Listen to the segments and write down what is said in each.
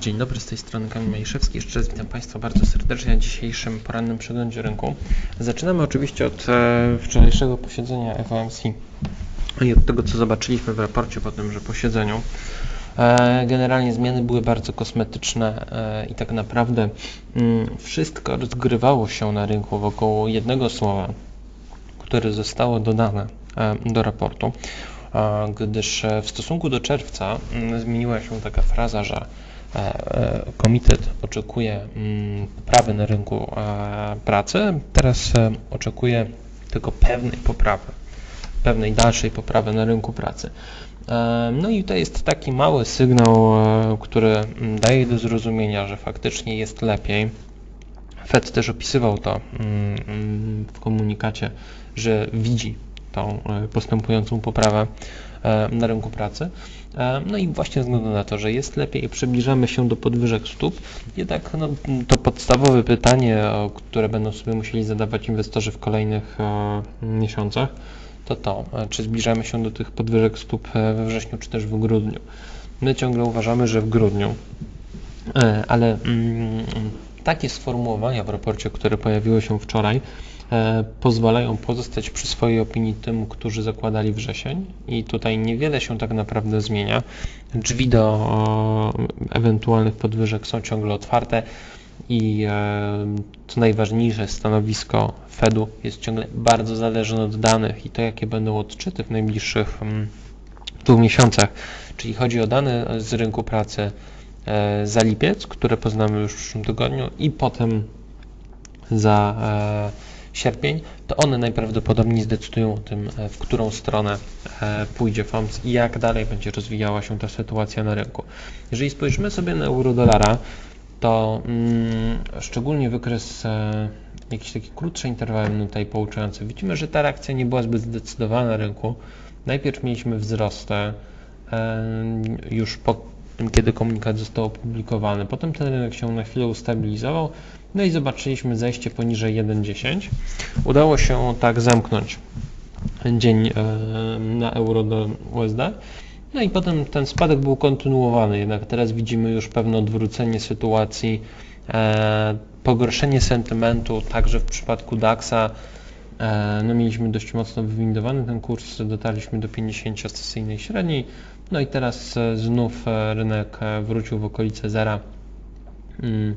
Dzień dobry, z tej strony Kamil Majszewski. Jeszcze raz witam Państwa bardzo serdecznie na dzisiejszym porannym przeglądzie rynku. Zaczynamy oczywiście od e, wczorajszego posiedzenia FOMC i od tego, co zobaczyliśmy w raporcie po tymże posiedzeniu. E, generalnie zmiany były bardzo kosmetyczne e, i tak naprawdę mm, wszystko rozgrywało się na rynku wokół jednego słowa, które zostało dodane e, do raportu, e, gdyż e, w stosunku do czerwca mm, zmieniła się taka fraza, że e, e, komitet oczekuje mm, poprawy na rynku e, pracy, teraz e, oczekuje tylko pewnej poprawy, pewnej dalszej poprawy na rynku pracy. E, No i to jest taki mały sygnał, e, który mm, daje do zrozumienia, że faktycznie jest lepiej. Fed też opisywał to mm, w komunikacie, że widzi tą e, postępującą poprawę e, na rynku pracy. E, No i właśnie ze względu na to, że jest lepiej, przybliżamy się do podwyżek stóp, jednak no, to podstawowe pytanie, które będą sobie musieli zadawać inwestorzy w kolejnych miesiącach, to to, czy zbliżamy się do tych podwyżek stóp we wrześniu, czy też w grudniu. My ciągle uważamy, że w grudniu, ale mm, takie sformułowania w raporcie, które pojawiły się wczoraj, pozwalają pozostać przy swojej opinii tym, którzy zakładali wrzesień. I tutaj niewiele się tak naprawdę zmienia. Drzwi do ewentualnych podwyżek są ciągle otwarte. I e, co najważniejsze, stanowisko Fedu jest ciągle bardzo zależne od danych i to, jakie będą odczyty w najbliższych mm, dwóch miesiącach, czyli chodzi o dane z rynku pracy e, za lipiec, które poznamy już w przyszłym tygodniu i potem za e, sierpień, to one najprawdopodobniej zdecydują o tym, e, w którą stronę e, pójdzie FOMC i jak dalej będzie rozwijała się ta sytuacja na rynku. Jeżeli spojrzymy sobie na euro-dolara, to mm, szczególnie wykres e, jakieś takie krótsze interwały minuta i pouczające, widzimy, że ta reakcja nie była zbyt zdecydowana na rynku. Najpierw mieliśmy wzrosty e, już po kiedy komunikat został opublikowany. Potem ten rynek się na chwilę ustabilizował, no i zobaczyliśmy zejście poniżej 1,10. Udało się tak zamknąć dzień e, na euro do USD. No i potem ten spadek był kontynuowany, jednak teraz widzimy już pewne odwrócenie sytuacji, e, pogorszenie sentymentu, także w przypadku DAX-a. E, no mieliśmy dość mocno wywindowany ten kurs, dotarliśmy do 50-sesyjnej średniej, no i teraz e, znów e, rynek e, wrócił w okolice zera. Mm,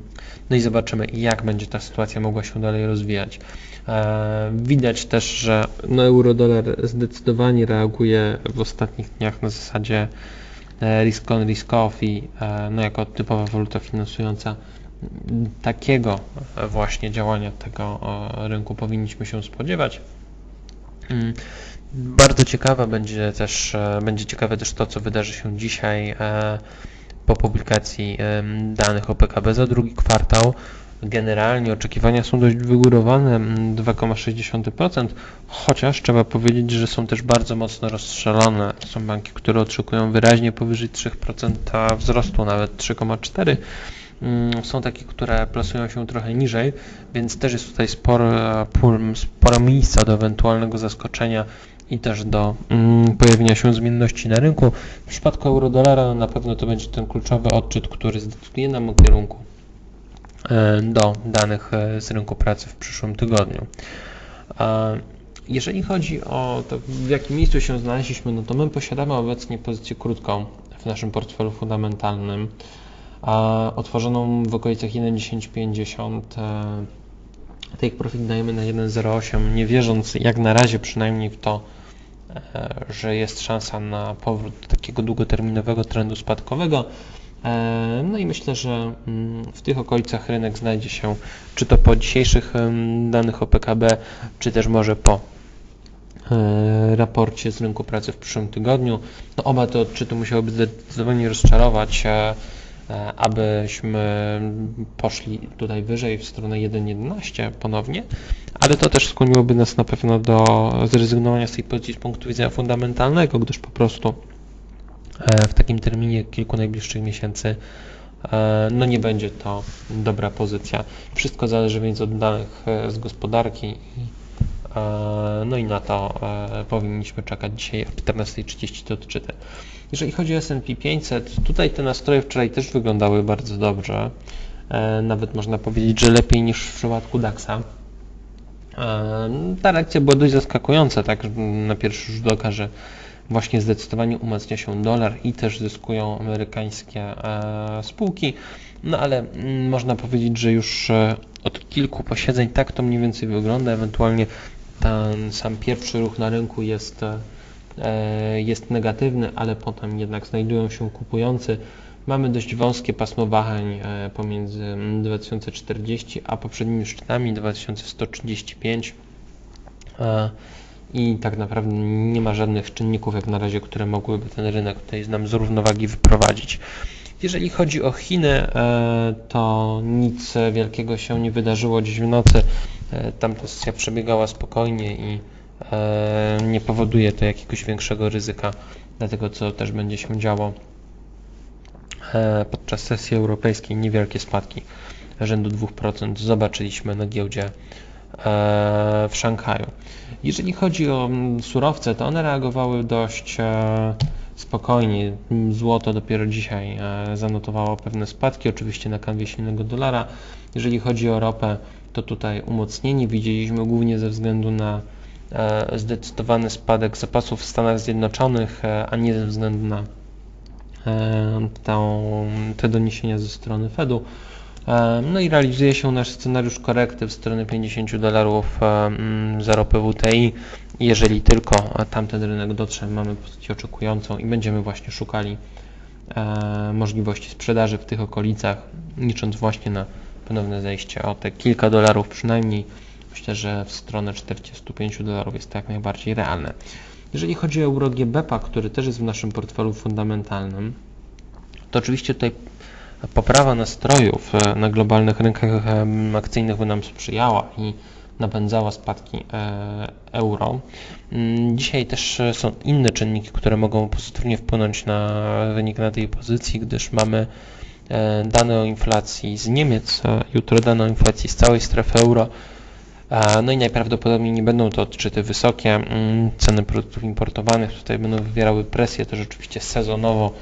No i zobaczymy, jak będzie ta sytuacja mogła się dalej rozwijać. Widać też, że no, euro-dolar zdecydowanie reaguje w ostatnich dniach na zasadzie risk on, risk off i no, jako typowa waluta finansująca m, takiego właśnie działania tego rynku powinniśmy się spodziewać. Mm, Bardzo ciekawe będzie też, e, będzie ciekawe też to, co wydarzy się dzisiaj e, po publikacji danych o PKB za drugi kwartał. Generalnie oczekiwania są dość wygórowane, mm, 2,6%, chociaż trzeba powiedzieć, że są też bardzo mocno rozstrzelone. Są banki, które oczekują wyraźnie powyżej 3% wzrostu, nawet 3,4%. Mm, Są takie, które plasują się trochę niżej, więc też jest tutaj sporo, pól- sporo miejsca do ewentualnego zaskoczenia i też do mm, pojawienia się zmienności na rynku. W przypadku euro-dolara na pewno to będzie ten kluczowy odczyt, który zdecyduje nam o kierunku e, do danych e, z rynku pracy w przyszłym tygodniu. E, Jeżeli chodzi o to, w jakim miejscu się znaleźliśmy, no to my posiadamy obecnie pozycję krótką w naszym portfelu fundamentalnym, a otworzoną w okolicach 1,1050. e, Take profit dajemy na 1,08, nie wierząc jak na razie przynajmniej w to, e, że jest szansa na powrót takiego długoterminowego trendu spadkowego. E, No i myślę, że mm, w tych okolicach rynek znajdzie się, czy to po dzisiejszych danych o PKB, czy też może po e, raporcie z rynku pracy w przyszłym tygodniu. No oba te odczyty musiałyby zdecydowanie rozczarować, abyśmy poszli tutaj wyżej w stronę 1.11 ponownie, ale to też skłoniłoby nas na pewno do zrezygnowania z tej pozycji z punktu widzenia fundamentalnego, gdyż po prostu e, w takim terminie kilku najbliższych miesięcy e, no nie będzie to dobra pozycja. Wszystko zależy więc od danych e, z gospodarki e, no i na to e, powinniśmy czekać dzisiaj o 14.30 te odczyty. Jeżeli chodzi o S&P 500, tutaj te nastroje wczoraj też wyglądały bardzo dobrze. E, nawet można powiedzieć, że lepiej niż w przypadku DAXa. E, ta reakcja była dość zaskakująca, tak na pierwszy rzut oka, że właśnie zdecydowanie umacnia się dolar i też zyskują amerykańskie e, spółki. No ale mm, można powiedzieć, że już od kilku posiedzeń tak to mniej więcej wygląda. Ewentualnie ten sam pierwszy ruch na rynku jest, jest negatywny, ale potem jednak znajdują się kupujący. Mamy dość wąskie pasmo wahań e, pomiędzy 2040 a poprzednimi szczytami 2135 e, i tak naprawdę nie ma żadnych czynników jak na razie, które mogłyby ten rynek tutaj nam z równowagi wyprowadzić. Jeżeli chodzi o Chiny, e, to nic wielkiego się nie wydarzyło dziś w nocy. Tamta sesja przebiegała spokojnie i nie powoduje to jakiegoś większego ryzyka, dlatego co też będzie się działo E, podczas sesji europejskiej niewielkie spadki rzędu 2% zobaczyliśmy na giełdzie e, w Szanghaju. Jeżeli chodzi o mm, surowce, to one reagowały dość e, spokojnie. Złoto dopiero dzisiaj zanotowało pewne spadki, oczywiście na kanwie silnego dolara. Jeżeli chodzi o ropę, to tutaj umocnienie widzieliśmy głównie ze względu na zdecydowany spadek zapasów w Stanach Zjednoczonych, a nie ze względu na tą, te doniesienia ze strony Fedu. No i realizuje się nasz scenariusz korekty w stronę 50 dolarów za ropę WTI. Jeżeli tylko tamten rynek dotrze, mamy pozycję oczekującą i będziemy właśnie szukali możliwości sprzedaży w tych okolicach, licząc właśnie na ponowne zejście o te kilka dolarów przynajmniej. Myślę, że w stronę 45 dolarów jest to jak najbardziej realne. Jeżeli chodzi o euro GBP, który też jest w naszym portfelu fundamentalnym, to oczywiście tutaj poprawa nastrojów e, na globalnych rynkach akcyjnych by nam sprzyjała i napędzała spadki e, euro. Mm, dzisiaj też są inne czynniki, które mogą pozytywnie wpłynąć na wynik na tej pozycji, gdyż mamy e, dane o inflacji z Niemiec, jutro dane o inflacji z całej strefy euro. No i najprawdopodobniej nie będą to odczyty wysokie. Mm, ceny produktów importowanych tutaj będą wywierały presję też oczywiście sezonowo.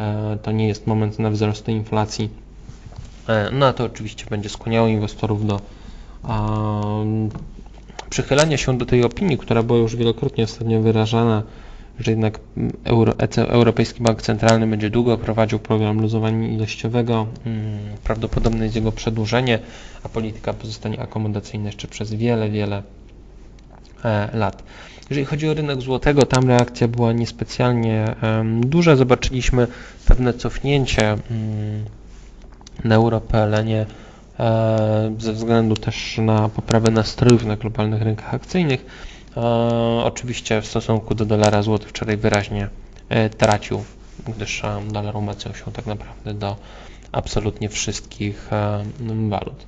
E, to nie jest moment na wzrost inflacji. E, no a to oczywiście będzie skłaniało inwestorów do przychylania się do tej opinii, która była już wielokrotnie ostatnio wyrażana, że jednak Euro, Europejski Bank Centralny będzie długo prowadził program luzowania ilościowego. Mm, prawdopodobne jest jego przedłużenie, a polityka pozostanie akomodacyjna jeszcze przez wiele, wiele e, lat. Jeżeli chodzi o rynek złotego, tam reakcja była niespecjalnie duża. Zobaczyliśmy pewne cofnięcie mm, na Europelenie ze względu też na poprawę nastrojów na globalnych rynkach akcyjnych. E, oczywiście w stosunku do dolara złoty wczoraj wyraźnie e, tracił, gdyż dolar umacniał się tak naprawdę do absolutnie wszystkich walut.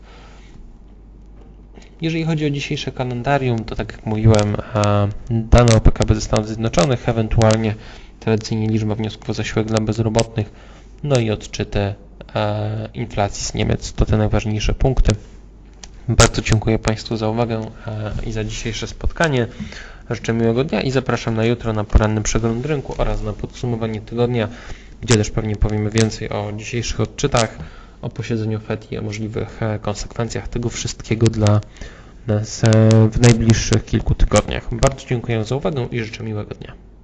Jeżeli chodzi o dzisiejsze kalendarium, to tak jak mówiłem, dane o PKB ze Stanów Zjednoczonych, ewentualnie tradycyjnie liczba wniosków o zasiłek dla bezrobotnych, no i odczyty inflacji z Niemiec. To te najważniejsze punkty. Bardzo dziękuję Państwu za uwagę i za dzisiejsze spotkanie. Życzę miłego dnia i zapraszam na jutro na poranny przegląd rynku oraz na podsumowanie tygodnia, gdzie też pewnie powiemy więcej o dzisiejszych odczytach, o posiedzeniu FED i o możliwych e, konsekwencjach tego wszystkiego dla nas e, w najbliższych kilku tygodniach. Bardzo dziękuję za uwagę i życzę miłego dnia.